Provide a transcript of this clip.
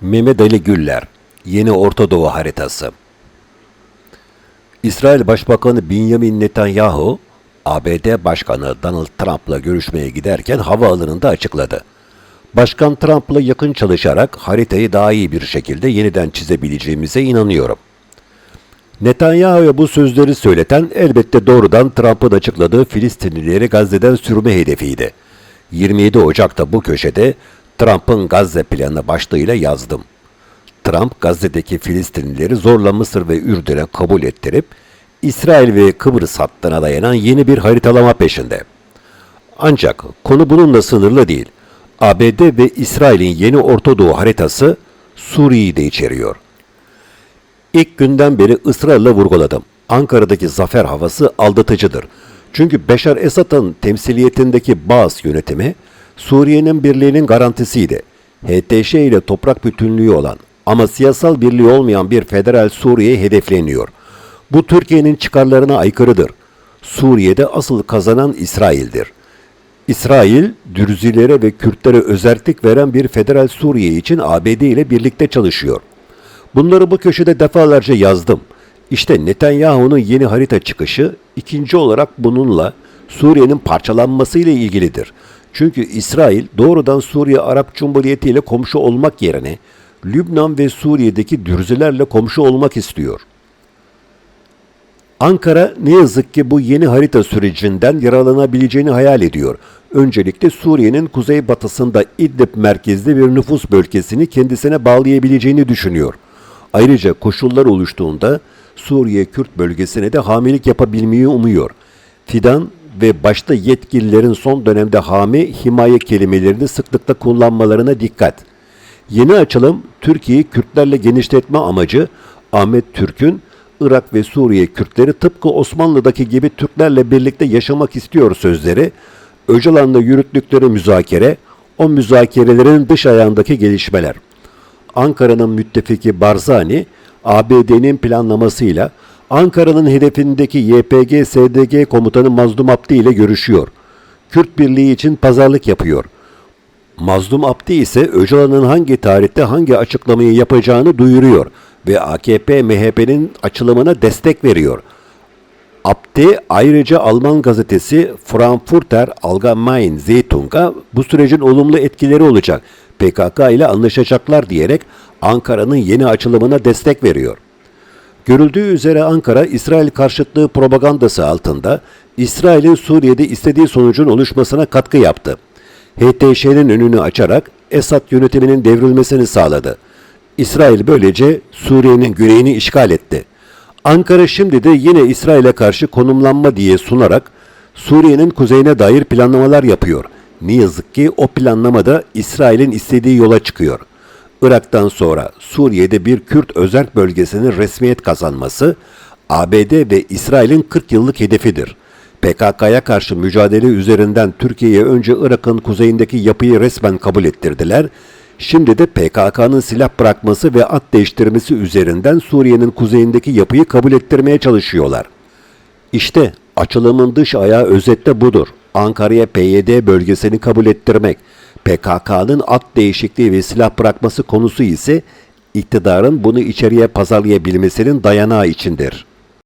Mehmet Ali Güller, Yeni Orta Doğu Haritası İsrail Başbakanı Benjamin Netanyahu, ABD Başkanı Donald Trump'la görüşmeye giderken havaalanında açıkladı. Başkan Trump'la yakın çalışarak haritayı daha iyi bir şekilde yeniden çizebileceğimize inanıyorum. Netanyahu'ya bu sözleri söyleten elbette doğrudan Trump'ın açıkladığı Filistinlileri Gazze'den sürme hedefiydi. 27 Ocak'ta bu köşede Trump'ın Gazze planı başlığıyla yazdım. Trump Gazze'deki Filistinlileri zorla Mısır ve Ürdün'e kabul ettirip İsrail ve Kıbrıs hattına dayanan yeni bir haritalama peşinde. Ancak konu bununla sınırlı değil. ABD ve İsrail'in yeni Orta Doğu haritası Suriye'yi de içeriyor. İlk günden beri ısrarla vurguladım. Ankara'daki zafer havası aldatıcıdır. Çünkü Beşar Esad'ın temsiliyetindeki Bağız yönetimi Suriye'nin birliğinin garantisiydi. HTŞ ile toprak bütünlüğü olan ama siyasal birliği olmayan bir federal Suriye hedefleniyor. Bu Türkiye'nin çıkarlarına aykırıdır. Suriye'de asıl kazanan İsrail'dir. İsrail, Dürzilere ve Kürtlere özellik veren bir federal Suriye için ABD ile birlikte çalışıyor. Bunları bu köşede defalarca yazdım. İşte Netanyahu'nun yeni harita çıkışı ikinci olarak bununla Suriye'nin parçalanması ile ilgilidir. Çünkü İsrail doğrudan Suriye Arap Cumhuriyeti ile komşu olmak yerine Lübnan ve Suriye'deki Dürzilerle komşu olmak istiyor. Ankara ne yazık ki bu yeni harita sürecinden yararlanabileceğini hayal ediyor. Öncelikle Suriye'nin kuzeybatısında İdlib merkezli bir nüfus bölgesini kendisine bağlayabileceğini düşünüyor. Ayrıca koşullar oluştuğunda Suriye Kürt bölgesine de hamilik yapabilmeyi umuyor. Fidan ve başta yetkililerin son dönemde hami himaye kelimelerini sıklıkla kullanmalarına dikkat. Yeni açılım Türkiye'yi Kürtlerle genişletme amacı Ahmet Türk'ün Irak ve Suriye Kürtleri tıpkı Osmanlı'daki gibi Türklerle birlikte yaşamak istiyor sözleri, Öcalan'la yürüttükleri müzakere, o müzakerelerin dış ayağındaki gelişmeler. Ankara'nın müttefiki Barzani, ABD'nin planlamasıyla Ankara'nın hedefindeki YPG-SDG komutanı Mazlum Abdi ile görüşüyor. Kürt Birliği için pazarlık yapıyor. Mazlum Abdi ise Öcalan'ın hangi tarihte hangi açıklamayı yapacağını duyuruyor ve AKP MHP'nin açılımına destek veriyor. Abdi ayrıca Alman gazetesi Frankfurter Allgemeine Zeitung'a bu sürecin olumlu etkileri olacak. PKK ile anlaşacaklar diyerek Ankara'nın yeni açılımına destek veriyor. Görüldüğü üzere Ankara, İsrail karşıtlığı propagandası altında İsrail'in Suriye'de istediği sonucun oluşmasına katkı yaptı. HTŞ'nin önünü açarak Esad yönetiminin devrilmesini sağladı. İsrail böylece Suriye'nin güneyini işgal etti. Ankara şimdi de yine İsrail'e karşı konumlanma diye sunarak Suriye'nin kuzeyine dair planlamalar yapıyor. Ne yazık ki o planlamada İsrail'in istediği yola çıkıyor. Irak'tan sonra Suriye'de bir Kürt özerk bölgesinin resmiyet kazanması ABD ve İsrail'in 40 yıllık hedefidir. PKK'ya karşı mücadele üzerinden Türkiye'ye önce Irak'ın kuzeyindeki yapıyı resmen kabul ettirdiler. Şimdi de PKK'nın silah bırakması ve at değiştirmesi üzerinden Suriye'nin kuzeyindeki yapıyı kabul ettirmeye çalışıyorlar. İşte açılımın dış ayağı özetle budur. Ankara'ya PYD bölgesini kabul ettirmek. PKK'nın at değişikliği ve silah bırakması konusu ise iktidarın bunu içeriye pazarlayabilmesinin dayanağı içindir.